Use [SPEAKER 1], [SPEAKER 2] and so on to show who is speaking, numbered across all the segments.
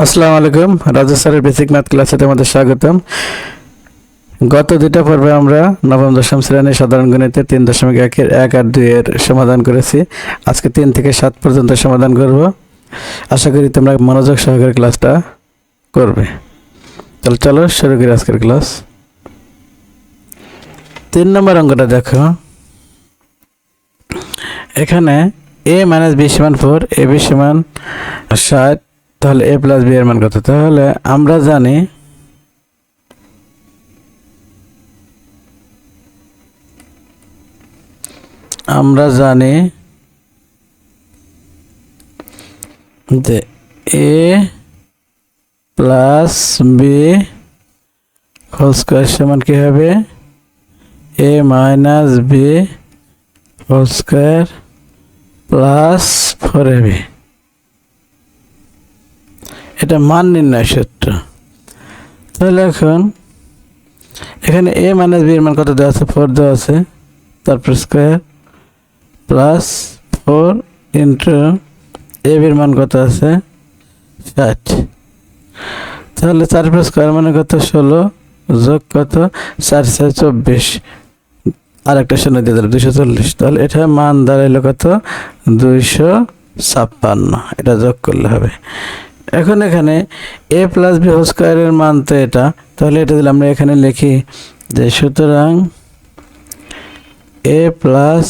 [SPEAKER 1] আসসালামু আলাইকুম, রাজু স্যারের বেসিক ম্যাথ ক্লাসে তোমাদের স্বাগতম। গত দুটা পর্বে আমরা নবম, দশম শ্রেণির সাধারণ গণিতের তিন দশমিক একের এক আর দুই এর সমাধান করেছি। আজকে তিন থেকে সাত পর্যন্ত সমাধান করব। আশা করি তোমরা মনোযোগ সহকারে ক্লাসটা করবে। তাহলে চলো শুরু করি আজকের ক্লাস। তিন নম্বর অঙ্কটা দেখো। এখানে এ মাইনাস বি সমান ফোর এ বি সমান ষাট তাহলে এ প্লাস বি এর মান কত? তাহলে আমরা জানি আমরা জানি যে A plus B whole square সমান কী হবে? A minus B whole square plus four A B এটা মান নির্ণয় সূত্র। তাহলে এখন এখানে এ মাইনাস বি এর মান কত দেওয়া আছে? ফোর দেওয়া আছে। তারপর square plus four into A বির মান কত আছে? ষাট। তাহলে চার প্লাস স্কোয়ার মানে কত? ষোলো। যোগ কত? চার চার চব্বিশ। আর একটা শূন্য দিয়ে দিল দুশো চল্লিশ। তাহলে এটা মান দাঁড়াইলো কত? দুইশো ছাপ্পান্ন। এটা যোগ করলে হবে। এখন এখানে এ প্লাস বি হোল স্কোয়ারের মান তো এটা। তাহলে এটা দিলে আমরা এখানে লিখি যে সুতরাং এ প্লাস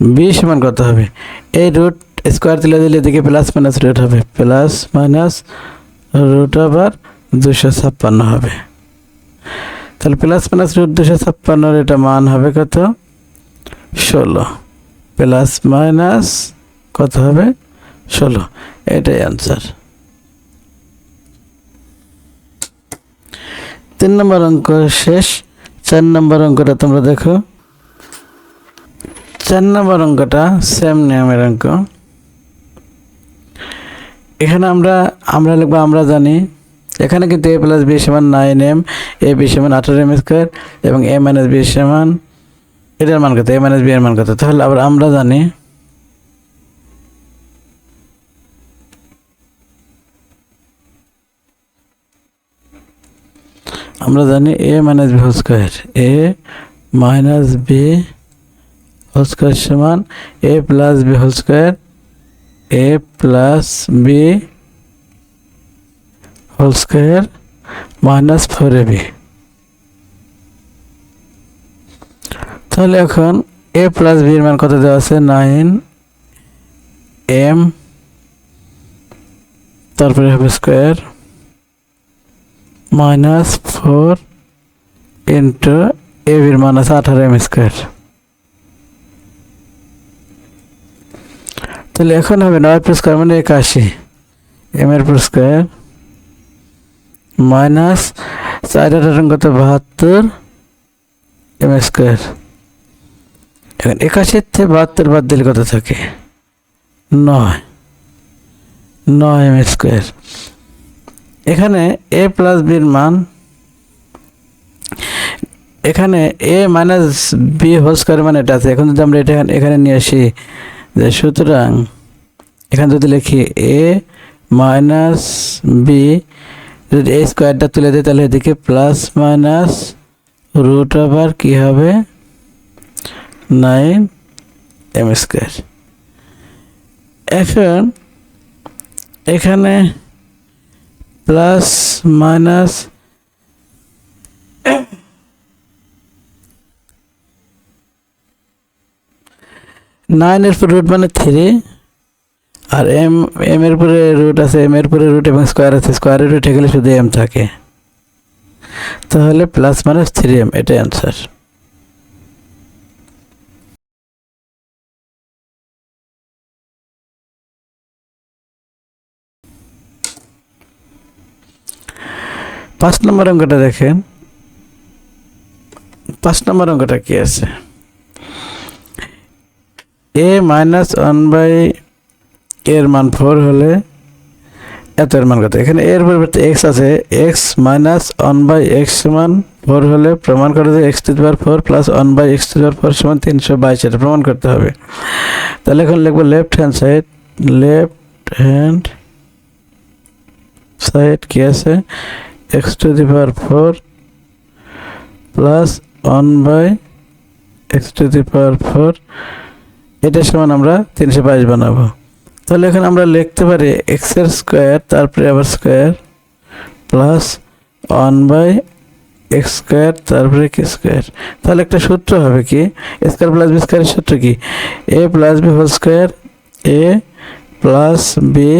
[SPEAKER 1] বি সমান কত হবে? এই রুট স্কোয়ার তুলে দিলে এদিকে প্লাস মাইনাস রুট হবে। প্লাস মাইনাস রুট আবার দুশো ছাপ্পান্ন হবে। তাহলে প্লাস মাইনাস রুট দুশো ছাপ্পান্নর এটা মান হবে কত? ষোলো। প্লাস মাইনাস কত হবে? ষোলো। এটাই অ্যান্সার তিন নম্বর অঙ্ক শেষ। চার নম্বর অঙ্কটা তোমরা দেখো। চার নম্বর অঙ্কটা সেম নিয়মের অঙ্ক। এখানে আমরা আমরা লিখব, আমরা জানি। এখানে কিন্তু এ প্লাস বি সমান নাইন এম এ বি সমান আঠারো এম স্কোয়ার এবং এ মাইনাস বি সমান, এটার মান কত? এ মাইনাস বি এর মান কত? তাহলে আবার আমরা জানি। আমরা জানি A minus B whole square A minus B whole square সমান A plus B whole square A plus B whole square minus four A B তাহলে এখন এ প্লাস বির মান কত দেওয়া আছে? নাইন এম তারপরে হবে square minus four into A বির মান আছে আঠারো এম স্কোয়ার। তাহলে এখন হবে নয় প্লাস স্কোয়ার মানে একাশি। এম এর প্লাস স্কোয়ার মাইনাস চার আঠারো কত বাহাত্তর এম স্কোয়ার। এখন একাশির থেকে বাহাত্তর বাদ দিলে কত থাকে? নয়। নয় এম স্কোয়ার। এখানে এ প্লাস বির মান, এখানে A minus B whole square মানে এটা আছে। এখন যদি আমরা এটা এখানে নিয়ে আসি, যে সুতরাং এখানে যদি লিখি এ মাইনাস বি যদি এ স্কোয়ারটা তুলে দিই তাহলে এদিকে প্লাস মাইনাস রুট আবার কী হবে? নাইন এম স্কোয়ার এখন এখানে প্লাস মাইনাস নাইন নাইনের পর রুট মানে থ্রি আর এম এম এর পরে রুট আছে এম এর পরে রুট এবং স্কোয়ার আছে। স্কোয়ারের রুট গেলে শুধু এম থাকে। তাহলে প্লাস মাইনাস থ্রি এম এটাই অ্যান্সার পাঁচ নম্বর অঙ্কটা দেখেন। পাঁচ নম্বর অঙ্কটা কি আছে? এ মাইনাস ওয়ান বাই এর মান ফোর হলে এত এর মান কত? এখানে এর পরিবর্তে এক্স আছে। X minus one by X সমান ফোর হলে প্রমাণ করে যে X to power four plus one by X to power four সমান তিনশো বাইশ, এটা প্রমাণ করতে হবে। তাহলে এখন লিখব left hand side left hand side কি আছে? X to the power four plus one by X to the power four এটার সমান আমরা তিনশো বাইশ বানাবো। তাহলে এখন আমরা লিখতে পারি এক্সের স্কোয়ার তারপরে আবার square plus one by X square তারপরে কি স্কোয়ার তাহলে একটা সূত্র হবে কি? স্কোয়ার প্লাস বি স্কোয়ারের সূত্র কি? A plus B whole square A plus B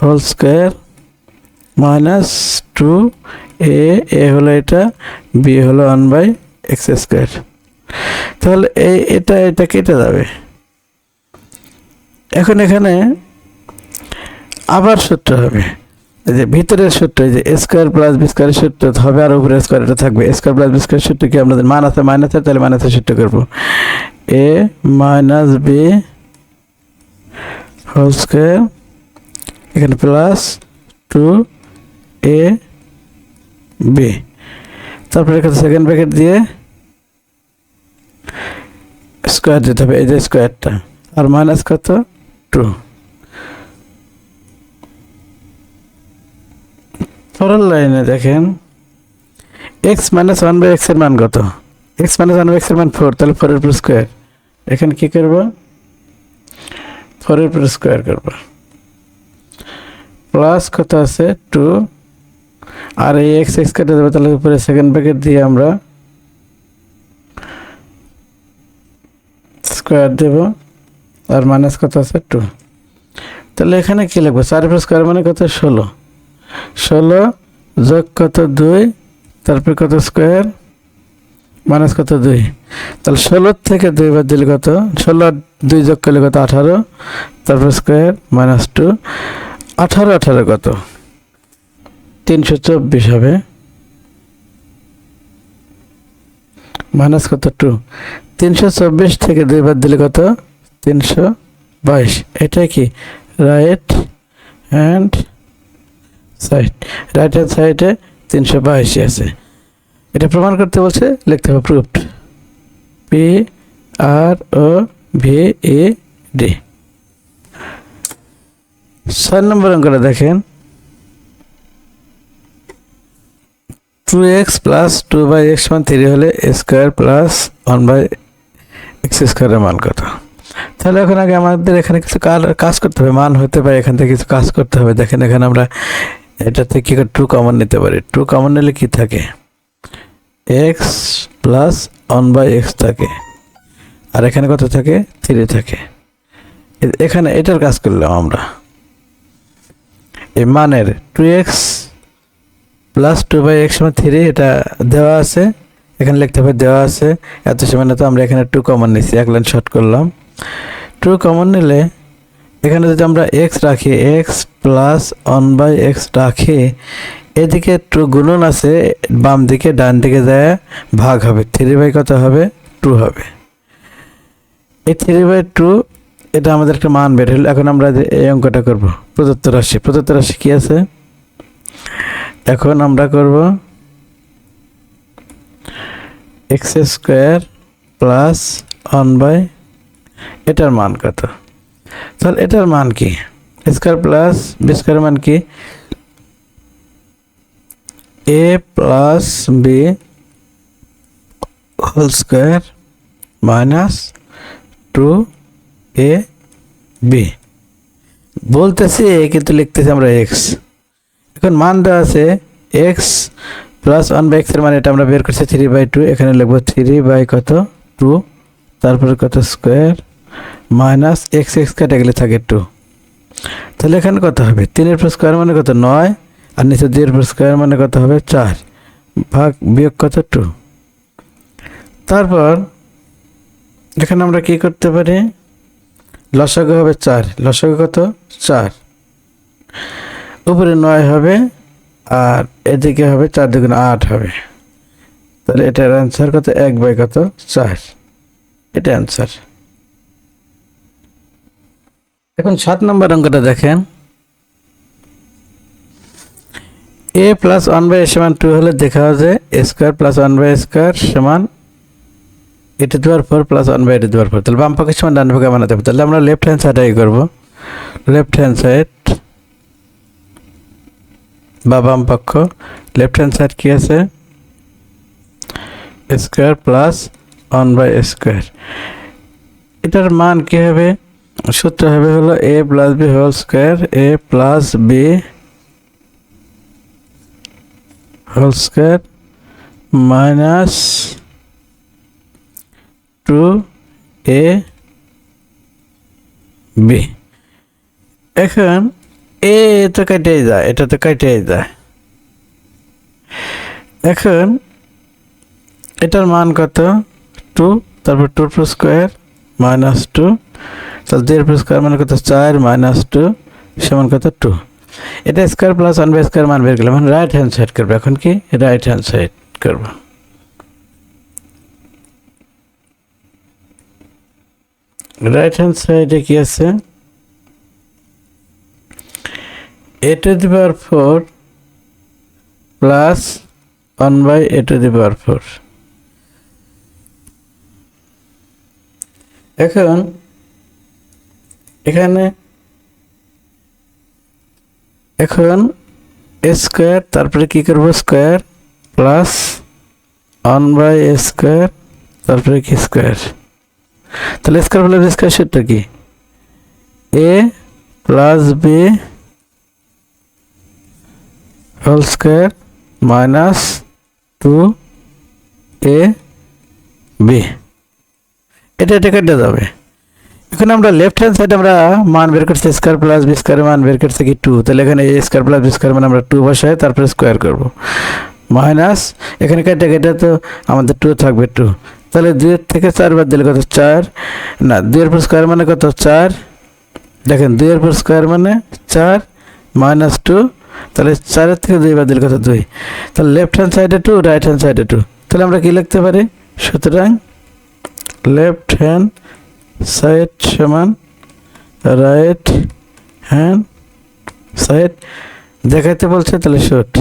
[SPEAKER 1] whole square minus two A A হলো এটা, বি হলো ওয়ান বাই এক্স স্কোয়ার। তাহলে এই এটা এটা কেটে যাবে। এখন এখানে আবার সূত্র হবে। যে ভিতরের সূত্র যে স্কোয়ার প্লাস বি স্কোয়ারের সূত্র হবে, আর উপরে স্কোয়ার এটা থাকবে। স্কোয়ার প্লাস বি স্কোয়ার সূত্র কি আপনাদের মান আছে মাইনাস তাহলে মাইনাসের সূত্র করব। A minus B whole square, এখানে প্লাস টু এ বি তারপরে সেকেন্ড ব্র্যাকেট দিয়ে স্কোয়ার দিতে হবে, এই যে স্কোয়ারটা আর মাইনাস কত? টু পরের লাইনে দেখেন। এক্স মাইনাস ওয়ান বাই এক্সের মান কত? এক্স মাইনাস ওয়ান বাই এক্সের মান ফোর তাহলে ফোরের উপর স্কোয়ার এখানে কি করব? ফোরের উপর স্কোয়ার করব। প্লাস কত আছে? টু আর এই এক্স এক্স কেটে দেবে, তাহলে উপরে সেকেন্ড ব্র্যাকেট দিয়ে আমরা স্কোয়ার দেব, আর মাইনাস কত আছে? টু তাহলে এখানে কি লাগবে চার উপর স্কোয়ার মানে কত? ষোলো। ষোলো যোগ কত? দুই। তারপর কত স্কোয়ার মাইনাস কত? দুই। তাহলে ষোলোর থেকে দুই বাদ দিলে কত? ষোলো দুই যোগ করলে কত? আঠারো। তারপর স্কোয়ার মাইনাস টু আঠারো আঠারো কত? তিনশো চব্বিশ হবে। মাইনাস কত? টু তিনশো চব্বিশ থেকে দুই বাদ দিলে কত? তিনশো বাইশ। এটা কি? Right hand side right hand সাইডে তিনশো বাইশই আছে। এটা প্রমাণ করতে বলছে, লিখতে হবে proved P R O V A D ছয় নম্বর অঙ্কটা দেখেন। Two X plus two by X মান থ্রি হলে square plus one by X স্কোয়ারের মান কত? তাহলে এখন আগে আমাদের এখানে কিছু কাজ করতে হবে, মান হতে পারে, এখান থেকে কিছু কাজ করতে হবে। দেখেন এখানে আমরা এটা থেকে ট্রু কমন নিতে পারি? ট্রু কমন নিলে কি থাকে? X plus one by X থাকে। আর এখানে কত থাকে? থ্রি থাকে। এখানে এটার কাজ করলাম আমরা। এই মানের two X plus two by X সমান থ্রি এটা দেওয়া আছে। এখানে লিখতে হবে দেওয়া আছে। এত সময় তো আমরা এখানে টু কমন নিচ্ছি এক লাইন শর্ট করলাম। টু কমন নিলে এখানে যদি আমরা এক্স রাখি X plus one by X রাখি, এদিকে টু গুণন আছে, বাম দিকে ডান দিকে যায় ভাগ হবে। থ্রি বাই কত হবে? টু হবে। এই থ্রি বাই টু এটা আমাদের একটা মান বের হলো। এখন আমরা এই অঙ্কটা করব। প্রদত্ত রাশি। প্রদত্ত রাশি কি আছে? এখন আমরা করব X square plus one by এটার মান কত? তাহলে এটার মান কি? স্কোয়ার প্লাস বি স্কোয়ার মান কি? A plus B whole square minus two A B বলতেছি এ কিন্তু লিখতেছি আমরা এক্স এখন মান দেওয়া আছে এক্স প্লাস ওয়ান বাই এক্সের মানে এটা আমরা বের করছি থ্রি বাই টু এখানে লিখব থ্রি বাই কত টু তারপরে কত স্কোয়ার মাইনাস এক্স এক্স কেটে গেলে থাকে টু তাহলে এখানে কত হবে? তিনের পর স্কোয়ার মানে কত? নয়। আর নিচে দুইয়ের পর স্কোয়ার মানে কত হবে? চার। ভাগ বিয়োগ কত? টু তারপর এখানে আমরা কি করতে পারি? লসাগু হবে চার। লসাগু কত? চার। উপরে নয় হবে, আর এদিকে হবে চার দুগুণ আট হবে। তাহলে এটার অ্যান্সার কত? এক বাই কত? চার। এটা অ্যান্সার এখন সাত নম্বর অঙ্কটা দেখেন। এ প্লাস ওয়ান বাই সমান টু হলে দেখা যায় A square plus one by square সমান এটা দেওয়ার পর প্লাস ওয়ান বাই এটা দেওয়ার পর তাহলে বাম পক্ষের সমান ডান পক্ষে বানাতে হবে। তাহলে আমরা লেফট হ্যান্ড সাইড করব লেফট হ্যান্ড সাইড বা বাম পক্ষ লেফট হ্যান্ড সাইড কী আছে? Square plus one by square এটার মান কী হবে? সূত্র হবে হলো A plus B whole square A plus B whole square minus two A B এখন এ তো কেটেই যায়, এটা তো কেটেই যায়। এখন, এটার মান কত? টু তারপর two two square minus two তাহলে দুই টু স্কোয়ার মানে কত? চার মাইনাস টু সমান কত? টু এটা square plus one by square মান বের করলাম রাইট হ্যান্ড সাইড করব। এখন কি? রাইট হ্যান্ড সাইড করব। রাইট হ্যান্ড সাইডে কি আছে? A to the power four plus one by A to the power four এখন এখানে এখন স্কোয়ার তারপরে কি করব? Square plus one by square তারপরে কি স্কোয়ার তাহলে স্কোয়ার প্লাস স্কোয়ার সূত্র কি? A plus B whole square minus two A B. এটা এটা কেটে যাবে। এখন আমরা লেফট হ্যান্ড সাইড আমরা মান বের করছি স্কোয়ার প্লাস বি স্কোয়ার মান বের করছি কি টু তাহলে এখানে A square plus B square মানে আমরা টু বসাই তারপরে স্কোয়ার করব। মাইনাস, এখানে কেটে কেটে তো আমাদের টু থাকবে টু তাহলে দুয়ের থেকে চার বাদ দিলে কত চার? না দুয়ের পর স্কোয়ার মানে কত? চার। দেখেন, দুইয়ের পর স্কোয়ার মানে চার, মাইনাস টু তাহলে চারের থেকে দুই বাদ দিলে কত দুই তাহলে লেফট হ্যান্ড সাইডে টু রাইট হ্যান্ড সাইডে টু তাহলে আমরা কি লিখতে পারি? সুতরাং লেফট হ্যান্ড সাইড সমান রাইট হ্যান্ড সাইড দেখাইতে বলছে তাহলে short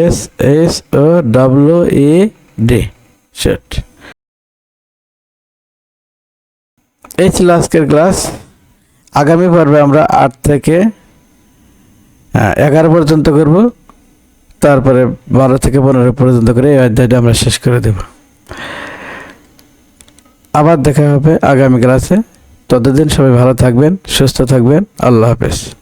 [SPEAKER 1] S S O W A D short এই ছিল আজকের ক্লাস আগামী পর্বে আমরা আট থেকে এগারো পর্যন্ত করব। তারপরে বারো থেকে পনেরো পর্যন্ত করে এই অধ্যায়টা আমরা শেষ করে দেব। আবার দেখা হবে আগামী ক্লাসে। ততদিন সবাই ভালো থাকবেন, সুস্থ থাকবেন। আল্লাহ হাফেজ।